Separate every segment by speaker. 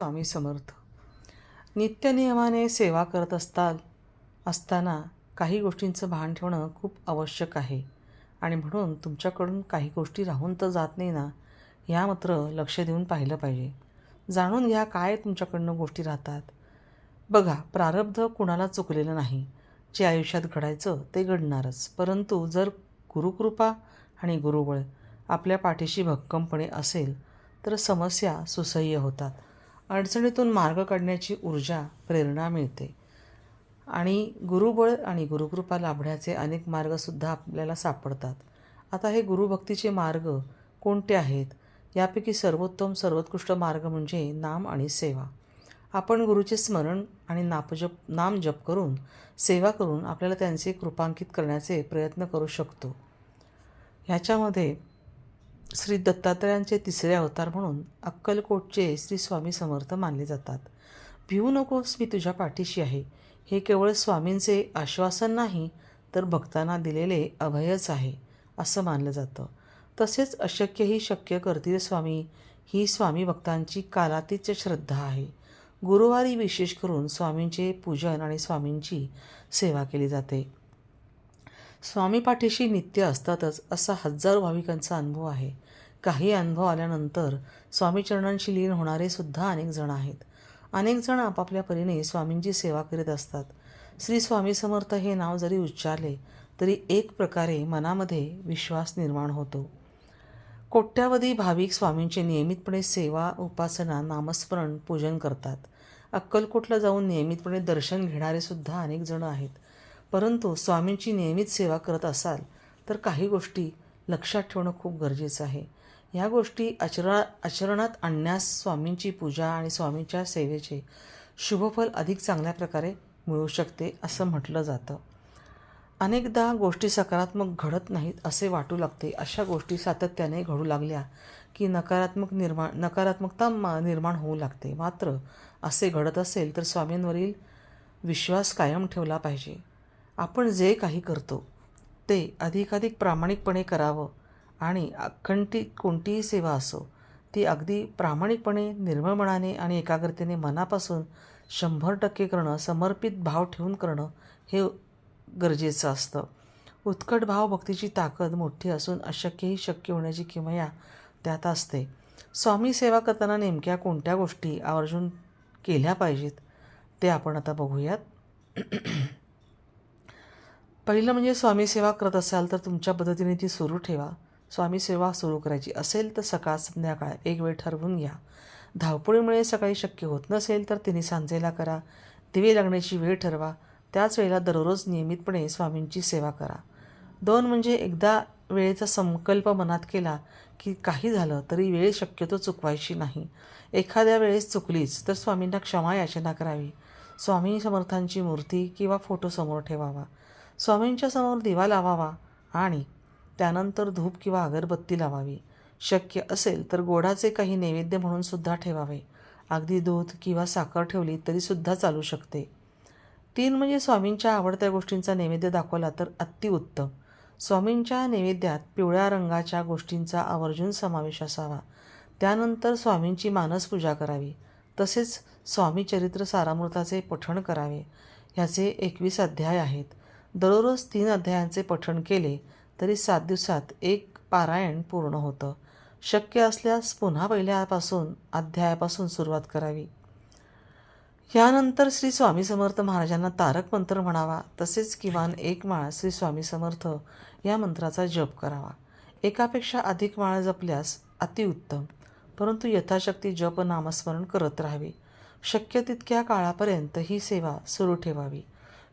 Speaker 1: स्वामी समर्थ. नित्यनियमाने सेवा करत असताल असताना काही गोष्टींचं भान ठेवणं खूप आवश्यक आहे. आणि म्हणून तुमच्याकडून काही गोष्टी राहून तर जात नाही ना ह्या मात्र लक्ष देऊन पाहिलं पाहिजे. जाणून घ्या काय तुमच्याकडनं गोष्टी राहतात. बघा प्रारब्ध कुणाला चुकलेलं नाही. जे आयुष्यात घडायचं ते घडणारच. परंतु जर गुरुकृपा आणि गुरुबळ आपल्या पाठीशी भक्कमपणे असेल तर समस्या सुसह्य होतात. अडचणीतून मार्ग काढण्याची ऊर्जा प्रेरणा मिळते. आणि गुरुबळ आणि गुरुकृपा लाभण्याचे अनेक मार्गसुद्धा आपल्याला सापडतात. आता हे गुरुभक्तीचे मार्ग कोणते आहेत? यापैकी सर्वोत्तम सर्वोत्कृष्ट मार्ग म्हणजे नाम आणि सेवा. आपण गुरुचे स्मरण आणि नापजप नाम जप करून सेवा करून आपल्याला त्यांचे कृपांकित करण्याचे प्रयत्न करू शकतो. ह्याच्यामध्ये श्री दत्तात्रयांचे तिसरे अवतार म्हणून अक्कलकोटचे श्री स्वामी समर्थ मानले जातात. भिवू नकोस मी तुझ्या पाठीशी आहे. हे केवळ स्वामींचे आश्वासन नाही तर भक्तांना दिलेले अभयच आहे असं मानलं जातं. तसेच अशक्यही शक्य करतील स्वामी. ही स्वामी भक्तांची कालातीत श्रद्धा आहे. गुरुवारी विशेष करून स्वामींचे पूजन आणि स्वामींची सेवा केली जाते. स्वामी पाठीशी नित्य असतातच असा हजारो भाविकांचा अनुभव आहे. काही अनुभव आल्यानंतर स्वामीचरणांशी लीन होणारे सुद्धा अनेक जण आहेत. अनेक जण आपापल्या परीने स्वामींची सेवा करीत असतात. श्री स्वामी समर्थ हे नाव जरी उच्चारले तरी एक प्रकारे मनामध्ये विश्वास निर्माण होतो. कोट्यावधी भाविक स्वामींचे नियमितपणे सेवा उपासना नामस्मरण पूजन करतात. अक्कलकोटला जाऊन नियमितपणे दर्शन घेणारे सुद्धा अनेक जण आहेत. परंतु स्वामींची नियमित सेवा करत असाल तर काही गोष्टी लक्षात ठेवणं खूप गरजेचं आहे. ह्या गोष्टी आचरा आचरणात आणण्यास स्वामींची पूजा आणि स्वामींच्या सेवेचे शुभफल अधिक चांगल्या प्रकारे मिळू शकते असं म्हटलं जातं. अनेकदा गोष्टी सकारात्मक घडत नाहीत असे वाटू लागते. अशा गोष्टी सातत्याने घडू लागल्या की नकारात्मक निर्माण नकारात्मकता मा निर्माण होऊ लागते. मात्र असे घडत असेल तर स्वामींवरील विश्वास कायम ठेवला पाहिजे. आपण जे काही करतो ते अधिकाधिक प्रामाणिकपणे करावं आणि अखंडित कोणतीही सेवा असो ती अगदी प्रामाणिकपणे निर्मळ मनाने आणि एकाग्रतेने मनापासून शंभर टक्के करणं समर्पित भाव ठेवून करणं हे गरजेचं असतं. उत्कट भाव भक्तीची ताकद मोठी असून अशक्यही शक्य होण्याची किमया त्यात असते. स्वामी सेवा करताना नेमक्या कोणत्या गोष्टी आवर्जून केल्या पाहिजेत ते आपण आता बघूयात. पहिलं म्हणजे स्वामी सेवा करत असाल तर तुमच्या पद्धतीने ती सुरू ठेवा. स्वामी सेवा सुरू करायची असेल तर सकाळ संध्याकाळ एक वेळ ठरवून घ्या. धावपळीमुळे सकाळी शक्य होत नसेल तर तिने सांजेला करा. दिवे लागण्याची वेळ ठरवा. त्याच वेळेला दररोज नियमितपणे स्वामींची सेवा करा. दोन म्हणजे एकदा वेळेचा संकल्प मनात केला की काही झालं तरी वेळ शक्यतो चुकवायची नाही. एखाद्या वेळेस चुकलीच तर स्वामींना क्षमा याचना करावी. स्वामी समर्थांची मूर्ती किंवा फोटो समोर ठेवावा. स्वामींच्या समोर दिवा लावावा आणि त्यानंतर धूप किंवा अगरबत्ती लावावी. शक्य असेल तर गोडाचे काही नैवेद्य म्हणून सुद्धा ठेवावे. अगदी दूध किंवा साखर ठेवली तरीसुद्धा चालू शकते. तीन म्हणजे स्वामींच्या आवडत्या गोष्टींचा नैवेद्य दाखवला तर अतिउत्तम स्वामींच्या नैवेद्यात पिवळ्या रंगाच्या गोष्टींचा आवर्जून समावेश असावा. त्यानंतर स्वामींची मानसपूजा करावी. तसेच स्वामी चरित्र सारामृताचे पठण करावे. ह्याचे एकवीस अध्याय आहेत. दररोज तीन अध्यायांचे पठण केले तरी सात दिवसात एक पारायण पूर्ण होतं. शक्य असल्यास पुन्हा पहिल्यापासून अध्यायापासून सुरुवात करावी. यानंतर श्री स्वामी समर्थ महाराजांना तारक मंत्र म्हणावा तसेच किमान एक माळ श्री स्वामी समर्थ या मंत्राचा जप करावा. एकापेक्षा अधिक माळ जपल्यास अतिउत्तम परंतु यथाशक्ती जप नामस्मरण करत राहावे. शक्य तितक्या काळापर्यंत ही सेवा सुरू ठेवावी.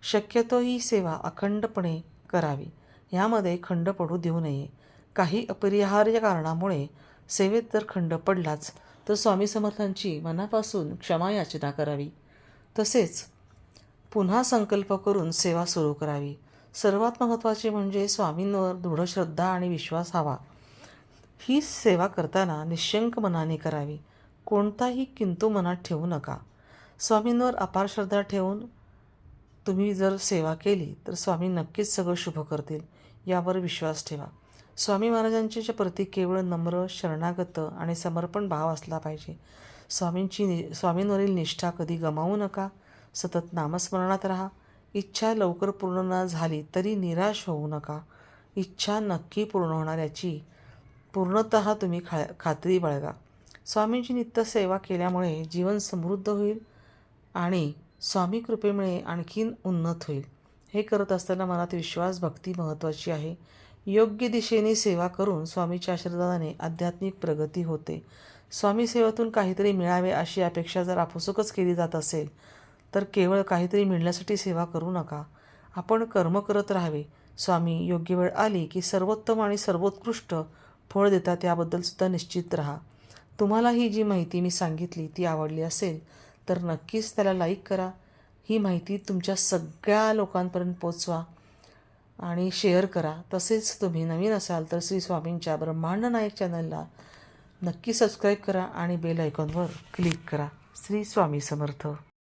Speaker 1: शक्यतो ही सेवा अखंडपणे करावी. यामध्ये खंड पडू देऊ नये. काही अपरिहार्य कारणामुळे सेवेत जर खंड पडलाच तर स्वामी समर्थांची मनापासून क्षमा याचना करावी. तसेच पुन्हा संकल्प करून सेवा सुरू करावी. सर्वात महत्त्वाचे म्हणजे स्वामींवर दृढ श्रद्धा आणि विश्वास हवा. ही सेवा करताना निशंक मनाने करावी. कोणताही किंतू मनात ठेवू नका. स्वामींवर अपार श्रद्धा ठेवून तुम्ही जर सेवा केली तर स्वामी नक्कीच सगळं शुभ करतील यावर विश्वास ठेवा. स्वामी महाराजांच्या प्रती केवळ नम्र शरणागत आणि समर्पण भाव असला पाहिजे. स्वामींची नि स्वामींवरील निष्ठा कधी गमावू नका सतत नामस्मरणात राहा. इच्छा लवकर पूर्ण न झाली तरी निराश होऊ नका. इच्छा नक्की पूर्ण होणार याची पूर्णत तुम्ही खा खात्री बाळगा. स्वामींची नित्य सेवा केल्यामुळे जीवन समृद्ध होईल आणि स्वामी कृपेमुळे आणखीन उन्नत होईल. हे करत असताना मनात विश्वास भक्ती महत्त्वाची आहे. योग्य दिशेने सेवा करून स्वामीच्या आशीर्वादाने आध्यात्मिक प्रगती होते. स्वामी सेवेतून काहीतरी मिळावे अशी अपेक्षा जर आपुसकच केली जात असेल तर केवळ काहीतरी मिळण्यासाठी सेवा करू नका. आपण कर्म करत राहावे. स्वामी योग्य वेळ आली की सर्वोत्तम आणि सर्वोत्कृष्ट फळ देतात त्याबद्दलसुद्धा निश्चित राहा. तुम्हाला ही जी माहिती मी सांगितली ती आवडली असेल तर नक्कीच त्याला लाईक करा. ही माहिती तुमच्या सगळ्या लोकांपर्यंत पोचवा आणि शेअर करा. तसेच तुम्ही नवीन असाल तर श्री स्वामींच्या ब्रह्मांड नायक चॅनलला नक्की सबस्क्राईब करा आणि बेल आयकॉनवर क्लिक करा. श्री स्वामी समर्थ.